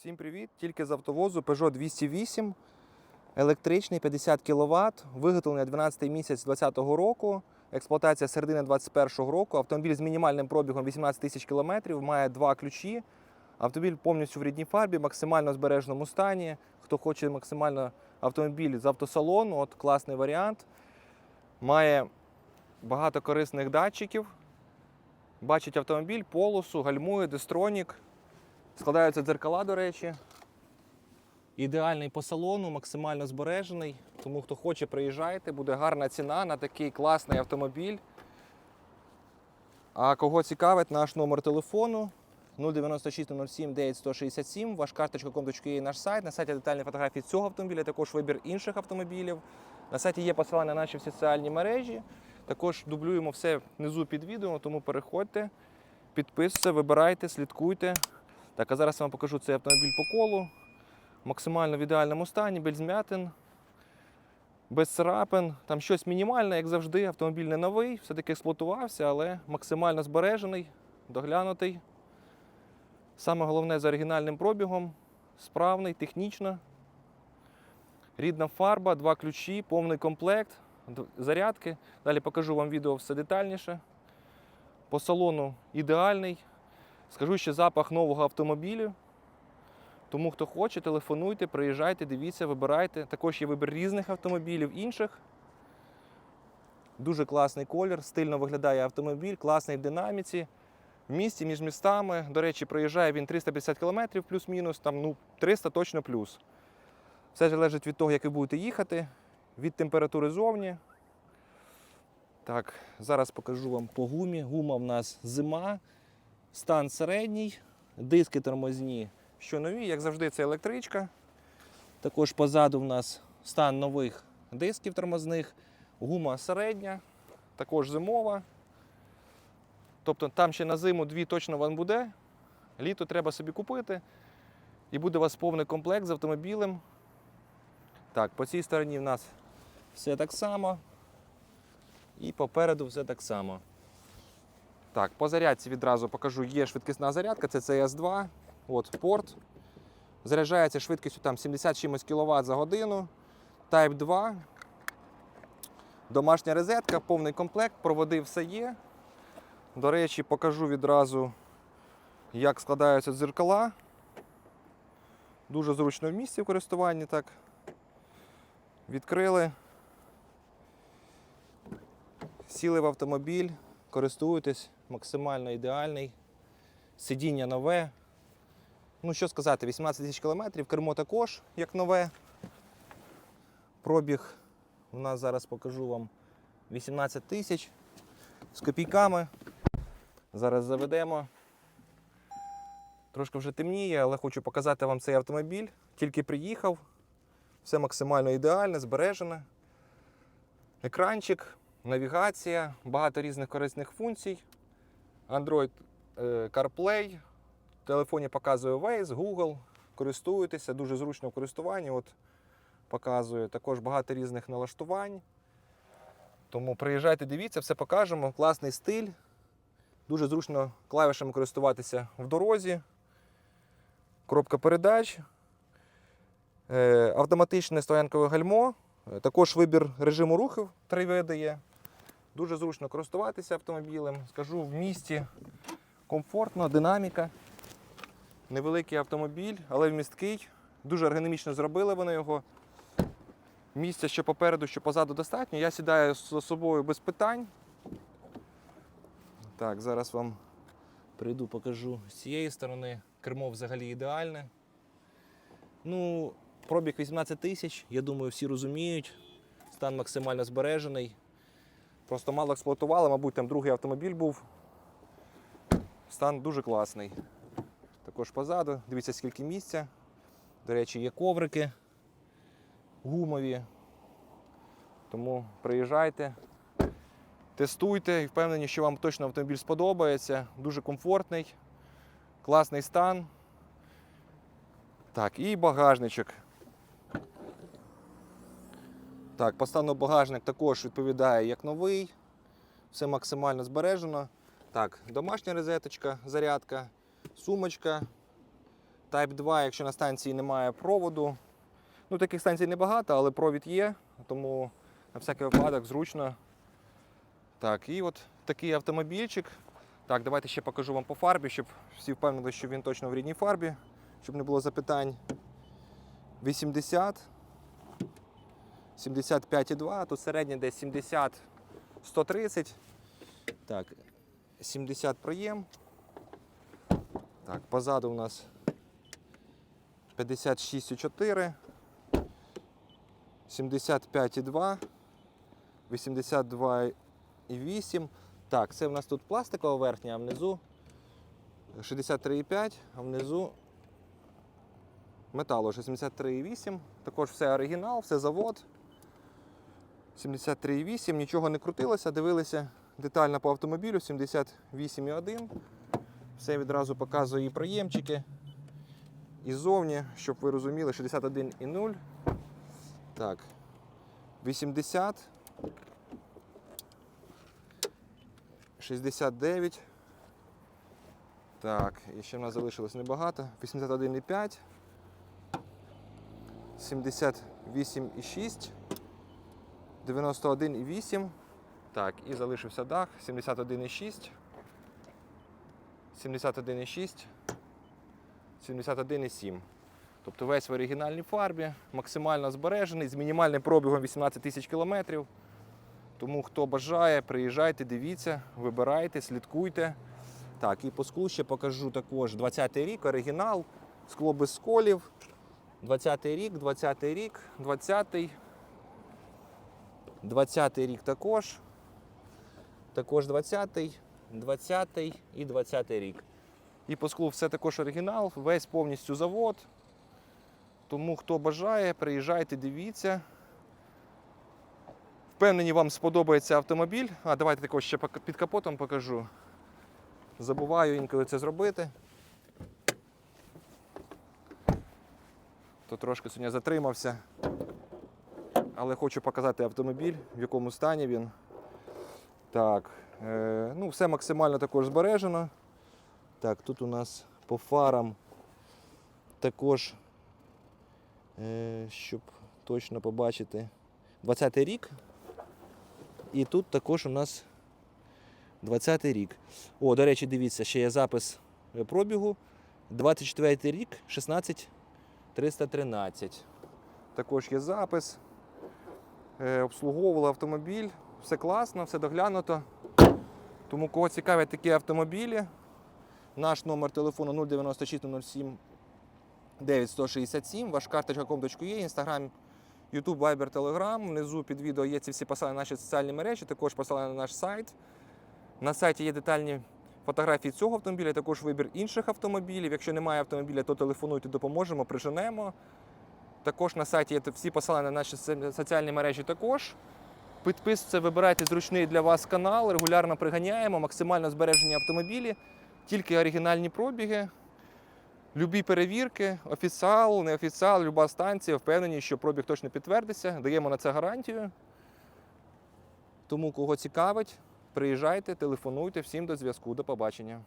Всім привіт! Тільки з автовозу Peugeot 208, електричний 50 кВт, виготовлений 12 місяць 2020 року, експлуатація середини 2021 року. Автомобіль з мінімальним пробігом 18 тисяч кілометрів, має два ключі. Автомобіль повністю в рідній фарбі, максимально збереженому стані. Хто хоче максимально автомобіль з автосалону, от класний варіант. Має багато корисних датчиків. Бачить автомобіль, полосу, гальмує, дистронік. Складаються дзеркала, до речі. Ідеальний по салону, максимально збережений. Тому хто хоче, приїжджайте, буде гарна ціна на такий класний автомобіль. А кого цікавить, наш номер телефону 096 07 9167, ваш карточка.com.ua наш сайт. На сайті детальні фотографії цього автомобіля, також вибір інших автомобілів. На сайті є посилання на наші соціальні мережі. Також дублюємо все внизу під відео, тому переходьте, підписуйтесь, вибирайте, слідкуйте. Так, а зараз я вам покажу цей автомобіль по колу. Максимально в ідеальному стані, без змятин, без царапин. Там щось мінімальне, як завжди. Автомобіль не новий, все-таки експлуатувався, але максимально збережений, доглянутий. Саме головне з оригінальним пробігом, справний, технічно. Рідна фарба, два ключі, повний комплект, зарядки. Далі покажу вам відео все детальніше. По салону ідеальний. Скажу ще запах нового автомобілю. Тому хто хоче, телефонуйте, приїжджайте, дивіться, вибирайте. Також є вибір різних автомобілів інших. Дуже класний колір, стильно виглядає автомобіль, класний в динаміці. В місті між містами, до речі, проїжджає він 350 км плюс-мінус, там ну 300 точно плюс. Все залежить від того, як ви будете їхати, від температури зовні. Так, зараз покажу вам по гумі. Гума в нас зима. Стан середній, диски тормозні, що нові, як завжди, це електричка. Також позаду в нас стан нових дисків тормозних, гума середня, також зимова. Тобто там ще на зиму дві точно вам буде. Літо треба собі купити. І буде у вас повний комплект з автомобілем. Так, по цій стороні в нас все так само. І попереду все так само. Так, по зарядці відразу покажу. Є швидкісна зарядка, це CS2. От порт. Заряджається швидкістю там 70 чимось кВт за годину. Type 2. Домашня розетка, повний комплект, проводи все є. До речі, покажу відразу, як складаються дзеркала. Дуже зручно в місці в користуванні так. Відкрили. Сіли в автомобіль, користуєтесь, максимально ідеальний. Сидіння нове. Ну, що сказати, 18 тисяч кілометрів, кермо також як нове. Пробіг у нас зараз покажу вам 18 тисяч з копійками. Зараз заведемо. Трошки вже темніє, але хочу показати вам цей автомобіль. Тільки приїхав. Все максимально ідеальне, збережене. Екранчик, навігація, багато різних корисних функцій. Android е, CarPlay. В телефоні показує Waze, Google. Користуєтеся, дуже зручно в користуванні. От показує також багато різних налаштувань. Тому приїжджайте, дивіться, все покажемо. Класний стиль. Дуже зручно клавішами користуватися в дорозі. Коробка передач. Е, Автоматичне стоянкове гальмо. Е, Також вибір режиму рухів три види є. Дуже зручно користуватися автомобілем. Скажу, в місті комфортно, динаміка. Невеликий автомобіль, але вмісткий. Дуже ергономічно зробили вони його. Місця що попереду, що позаду достатньо. Я сідаю з собою без питань. Так, зараз вам прийду, покажу з цієї сторони. Кермо взагалі ідеальне. Ну, пробіг 18 тисяч, я думаю, всі розуміють. Стан максимально збережений. Просто мало експлуатували, мабуть, там другий автомобіль був. Стан дуже класний. Також позаду. Дивіться, скільки місця. До речі, є коврики гумові. Тому приїжджайте, тестуйте і впевнені, що вам точно автомобіль сподобається. Дуже комфортний, класний стан. Так, і багажничок. Так, по багажник також відповідає як новий. Все максимально збережено. Так, домашня розеточка, зарядка, сумочка, Type 2, якщо на станції немає проводу. Ну, таких станцій небагато, але провід є, тому на всякий випадок зручно. Так, і от такий автомобільчик. Так, давайте ще покажу вам по фарбі, щоб всі впевнили, що він точно в рідній фарбі, щоб не було запитань. 80, 75,2, тут середнє десь 70, 130. Так, 70 проєм. Так, позаду у нас 56,4, 75,2, 82,8. Так, це у нас тут пластикова верхня, а внизу 63,5, а внизу металу 63,8. Також все оригінал, все завод. 73,8, нічого не крутилося, дивилися детально по автомобілю 78,1. Все відразу показує і проємчики. І ззовні, щоб ви розуміли, 61,0. Так. 80. 69. Так, і ще в нас залишилось небагато. 81,5. 78,6. 91,8. Так, і залишився дах. 71,6. 71,6. 71,7. Тобто весь в оригінальній фарбі, максимально збережений, з мінімальним пробігом 18 тисяч кілометрів. Тому хто бажає, приїжджайте, дивіться, вибирайте, слідкуйте. Так, і по склу ще покажу також 20-й рік, оригінал, скло без сколів. 20-й рік, 20-й рік, 20-й. 20-й рік також. Також 20-й, 20-й і 20-й рік. І по склу все також оригінал, весь повністю завод. Тому хто бажає, приїжджайте, дивіться. Впевнені, вам сподобається автомобіль. А давайте також ще під капотом покажу. Забуваю інколи це зробити. То трошки сьогодні затримався. Але хочу показати автомобіль, в якому стані він. Так, е, ну все максимально також збережено. Так, тут у нас по фарам також, е, щоб точно побачити, 20-й рік. І тут також у нас 20-й рік. О, до речі, дивіться, ще є запис е, пробігу. 24-й рік, 16313. Також є запис. Е, Обслуговували автомобіль. Все класно, все доглянуто. Тому кого цікавлять такі автомобілі, наш номер телефону 096 07 9167, ваш карточка.com.ua, інстаграм, Ютуб, Viber, Telegram. Внизу під відео є ці всі посилання на наші соціальні мережі, також посилання на наш сайт. На сайті є детальні фотографії цього автомобіля, також вибір інших автомобілів. Якщо немає автомобіля, то телефонуйте, допоможемо, приженемо. Також на сайті є всі посилання на наші соціальні мережі також. Підписуйтесь, вибирайте зручний для вас канал, регулярно приганяємо, максимально збережені автомобілі, тільки оригінальні пробіги. Любі перевірки, офіціал, неофіціал, люба станція, впевнені, що пробіг точно підтвердиться, даємо на це гарантію. Тому кого цікавить, приїжджайте, телефонуйте, всім до зв'язку, до побачення.